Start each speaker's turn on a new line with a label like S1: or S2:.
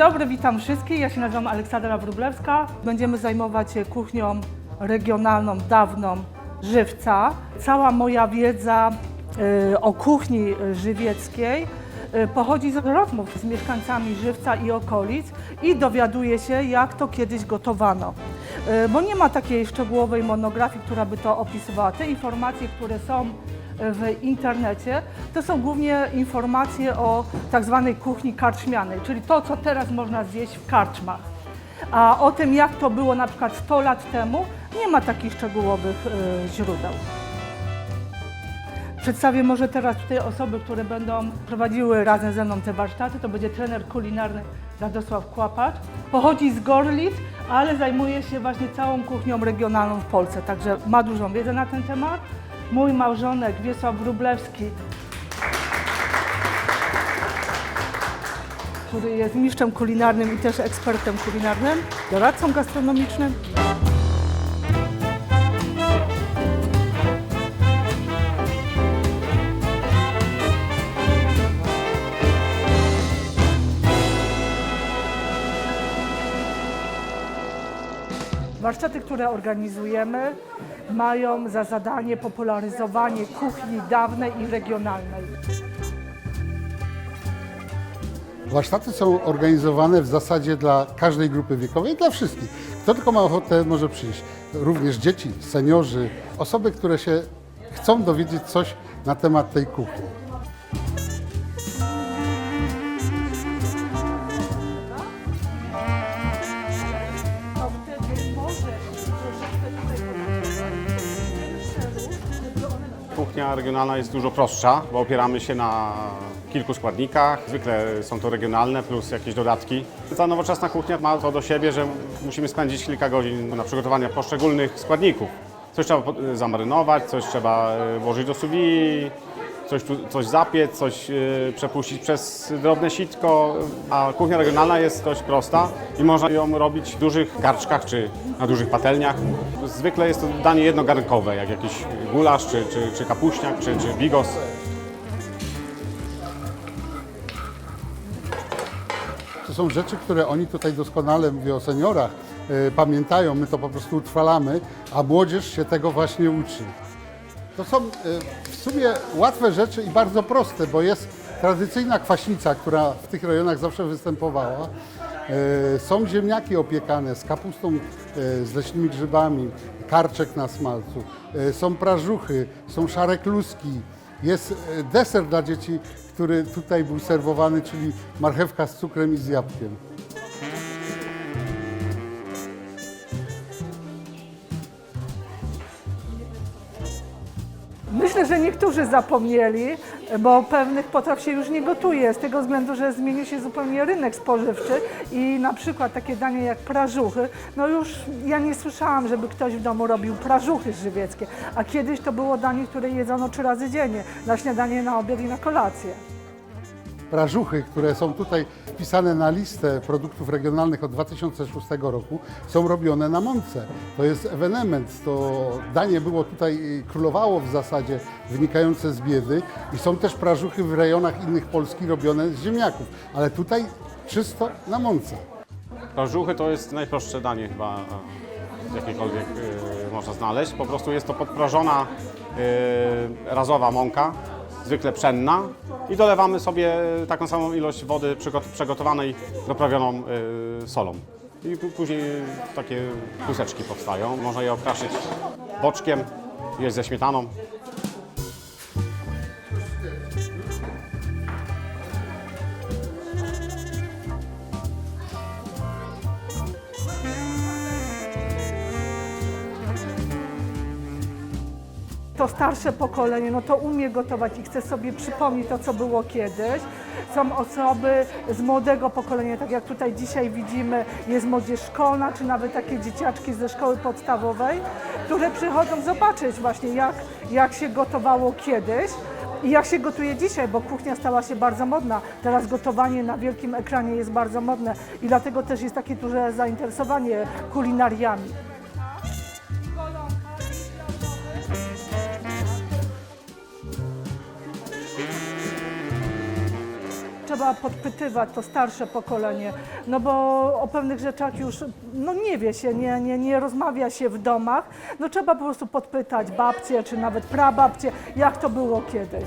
S1: dobry, witam wszystkich. Ja się nazywam Aleksandra Wróblewska. Będziemy zajmować się kuchnią regionalną, dawną żywca. Cała moja wiedza y, o kuchni żywieckiej y, pochodzi z rozmów z mieszkańcami żywca i okolic i dowiaduję się, jak to kiedyś gotowano. Y, Bo nie ma takiej szczegółowej monografii, która by to opisywała. Te informacje, które są w internecie, to są głównie informacje o tak zwanej kuchni karczmianej, czyli to, co teraz można zjeść w karczmach. A o tym, jak to było na przykład 100 lat temu, nie ma takich szczegółowych y, źródeł. Przedstawię może teraz tutaj osoby, które będą prowadziły razem ze mną te warsztaty. To będzie trener kulinarny Radosław Kłapacz. Pochodzi z Gorlic, ale zajmuje się właśnie całą kuchnią regionalną w Polsce, także ma dużą wiedzę na ten temat. Mój małżonek Wiesław Wróblewski, który jest mistrzem kulinarnym i też ekspertem kulinarnym, doradcą gastronomicznym. Warsztaty, które organizujemy, mają za zadanie popularyzowanie kuchni dawnej i regionalnej.
S2: Warsztaty są organizowane w zasadzie dla każdej grupy wiekowej, dla wszystkich. Kto tylko ma ochotę, może przyjść. Również dzieci, seniorzy, osoby, które się chcą dowiedzieć coś na temat tej kuchni.
S3: Kuchnia regionalna jest dużo prostsza, bo opieramy się na kilku składnikach. Zwykle są to regionalne plus jakieś dodatki. Ta nowoczesna kuchnia ma to do siebie, że musimy spędzić kilka godzin na przygotowanie poszczególnych składników. Coś trzeba zamarynować, coś trzeba e, włożyć do sous coś, tu- coś zapiec, coś e, przepuścić przez drobne sitko, a kuchnia regionalna jest dość prosta i można ją robić w dużych garczkach czy na dużych patelniach. Zwykle jest to danie jednogarnkowe, jak jakiś gulasz, czy, czy, czy kapuśniak, czy, czy bigos.
S2: To są rzeczy, które oni tutaj doskonale, mówię o seniorach, e, pamiętają, my to po prostu utrwalamy, a młodzież się tego właśnie uczy. To są e, w sumie łatwe rzeczy i bardzo proste, bo jest tradycyjna kwaśnica, która w tych rejonach zawsze występowała. E, Są ziemniaki opiekane z kapustą, e, z leśnymi grzybami, karczek na smalcu, są prażuchy, są szare kluski, jest deser dla dzieci, który tutaj był serwowany, czyli marchewka z cukrem i z jabłkiem.
S1: Myślę, że niektórzy zapomnieli, bo pewnych potraw się już nie gotuje, z tego względu, że zmienił się zupełnie rynek spożywczy i na przykład takie danie jak prażuchy, no już ja nie słyszałam, żeby ktoś w domu robił prażuchy żywieckie, a kiedyś to było danie, które jedzono trzy razy dziennie, na śniadanie, na obiad i na kolację.
S2: Prażuchy, które są tutaj wpisane na listę produktów regionalnych od 2006 roku, są robione na mące. To jest ewenement, to danie było tutaj, królowało w zasadzie, wynikające z biedy i są też prażuchy w rejonach innych Polski robione z ziemniaków, ale tutaj czysto na mące.
S3: Żuchy to jest najprostsze danie chyba, e, jakiekolwiek e, można znaleźć. Po prostu jest to podprażona e, razowa mąka, zwykle pszenna i dolewamy sobie taką samą ilość wody przygot- przygotowanej, doprawioną e, solą. I później takie kluseczki powstają. Można je okraszyć boczkiem, jeść ze śmietaną.
S1: To starsze pokolenie, no to umie gotować i chce sobie przypomnieć to, co było kiedyś. Są osoby z młodego pokolenia, tak jak tutaj dzisiaj widzimy, jest młodzież szkolna, czy nawet takie dzieciaczki ze szkoły podstawowej, które przychodzą zobaczyć właśnie, jak, jak się gotowało kiedyś. I jak się gotuje dzisiaj, bo kuchnia stała się bardzo modna. Teraz gotowanie na wielkim ekranie jest bardzo modne i dlatego też jest takie duże zainteresowanie kulinariami. Trzeba podpytywać to starsze pokolenie, no bo o pewnych rzeczach już no nie wie się, nie, nie, nie rozmawia się w domach. No trzeba po prostu podpytać babcie, czy nawet prababcie, jak to było kiedyś.